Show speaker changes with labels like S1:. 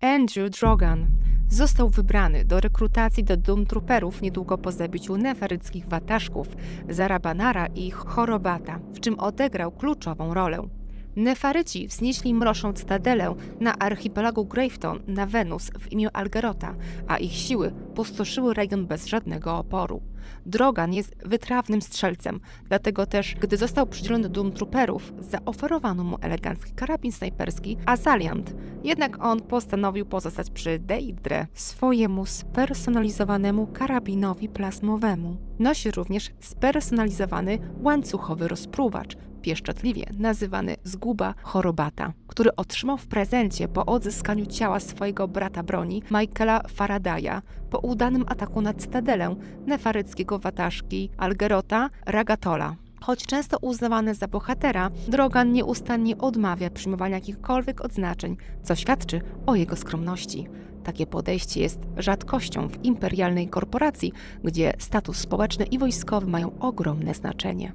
S1: Andrew Drogan został wybrany do rekrutacji do Doom Trooperów niedługo po zabiciu neferyckich wataszków Zarabanara i Chorobata, w czym odegrał kluczową rolę. Nefaryci wznieśli mroczną cytadelę na archipelagu Graveton na Wenus w imię Algerota, a ich siły pustoszyły region bez żadnego oporu. Drogan jest wytrawnym strzelcem, dlatego też, gdy został przydzielony do Doom Trooperów, zaoferowano mu elegancki karabin snajperski Azaliant. Jednak on postanowił pozostać przy Deidre, swojemu spersonalizowanemu karabinowi plazmowemu. Nosi również spersonalizowany łańcuchowy rozpruwacz, pieszczotliwie nazywany Zguba Chorobata, który otrzymał w prezencie po odzyskaniu ciała swojego brata broni, Michaela Faradaya, po udanym ataku na cytadelę nefaryckiego wataszki Algerota Ragatola. Choć często uznawany za bohatera, Drogan nieustannie odmawia przyjmowania jakichkolwiek odznaczeń, co świadczy o jego skromności. Takie podejście jest rzadkością w imperialnej korporacji, gdzie status społeczny i wojskowy mają ogromne znaczenie.